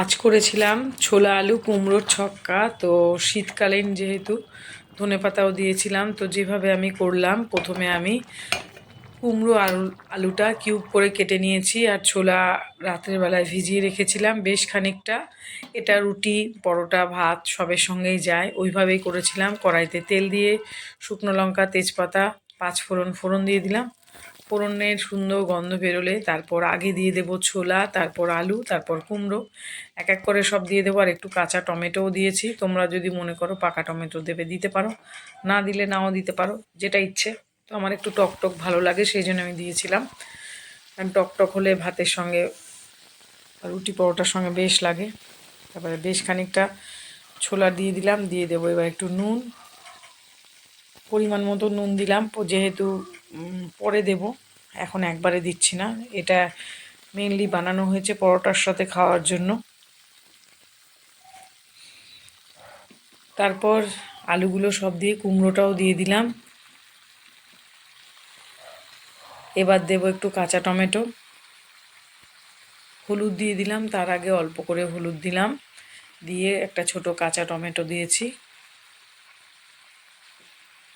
আজ করেছিলাম ছোলা আলু, কুমড়োর ছক্কা। তো শীতকালীন যেহেতু ধনে পাতাও দিয়েছিলাম, তো যেভাবে আমি করলাম, প্রথমে আমি কুমড়ো আলু, আলুটা কিউব করে কেটে নিয়েছি আর ছোলা রাত্রের বেলায় ভিজিয়ে রেখেছিলাম বেশ খানিকটা। এটা রুটি, পরোটা, ভাত সবের সঙ্গেই যায়। ওইভাবেই করেছিলাম। কড়াইতে তেল দিয়ে শুকনো লঙ্কা, তেজপাতা, পাঁচ ফোড়ন ফোড়ন দিয়ে দিলাম। ফোড়নের সুন্দর গন্ধ বেরোলে তারপর আগে দিয়ে দেব ছোলা, তারপর আলু, তারপর কুমড়ো। এক এক করে সব দিয়ে দেবো আর একটু কাঁচা টমেটোও দিয়েছি। তোমরা যদি মনে করো পাকা টমেটো দেবে, দিতে পারো। না দিলে নাও দিতে পারো, যেটা ইচ্ছে। তো আমার একটু টক টক ভালো লাগে সেই জন্য আমি দিয়েছিলাম। কারণ টক টক হলে ভাতের সঙ্গে রুটি পরোটার সঙ্গে বেশ লাগে। তারপরে বেশ খানিকটা ছোলা দিয়ে দিলাম, দিয়ে দেবো এবার একটু নুন। পরিমাণ মতো নুন দিলাম, যেহেতু পরে দেব। এখন একবারে দিচ্ছি না। এটা মেনলি বানানো হয়েছে পরোটার সাথে খাওয়ার জন্য। তারপর আলুগুলো সব দিয়ে কুমড়োটাও দিয়ে দিলাম। এবার দেব একটু কাঁচা টমেটো। হলুদ দিয়ে দিলাম, তার আগে অল্প করে হলুদ দিলাম। দিয়ে একটা ছোট কাঁচা টমেটো দিয়েছি।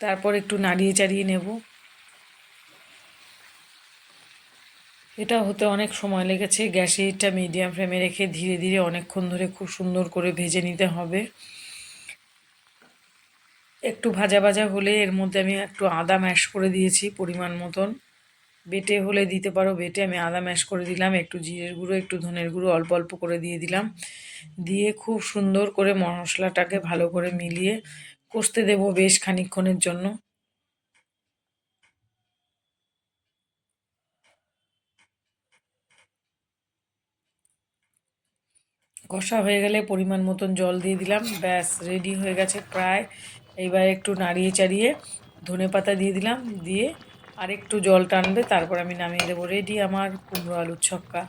তারপর একটু নাড়িয়ে চাড়িয়ে নেব। এটা হতে অনেক সময় লেগেছে। গ্যাসে এটা মিডিয়াম ফ্লেমে রেখে ধীরে ধীরে অনেকক্ষণ ধরে খুব সুন্দর করে ভেজে নিতে হবে। একটু ভাজা ভাজা হলে এর মধ্যে আমি একটু আদা ম্যাশ করে দিয়েছি পরিমাণ মতন। বেটে হলে দিতে পারো, বেটে আমি আদা ম্যাশ করে দিলাম, একটু জিরের গুঁড়ো, একটু ধনের গুঁড়ো অল্প অল্প করে দিয়ে দিলাম। দিয়ে খুব সুন্দর করে মশলাটাকে ভালো করে মিলিয়ে কষতে দেবো বেশ খানিকক্ষণের জন্য। কষা হয়ে গেলে পরিমাণ মতন জল দিয়ে দিলাম। ব্যাস রেডি হয়ে গেছে প্রায়। এইবার একটু নাড়িয়ে চাড়িয়ে ধনে পাতা দিয়ে দিলাম। দিয়ে আর একটু জল টানবে, তারপর আমি নামিয়ে দেবো। রেডি আমার কুমড়ো আলুর ছক্কা।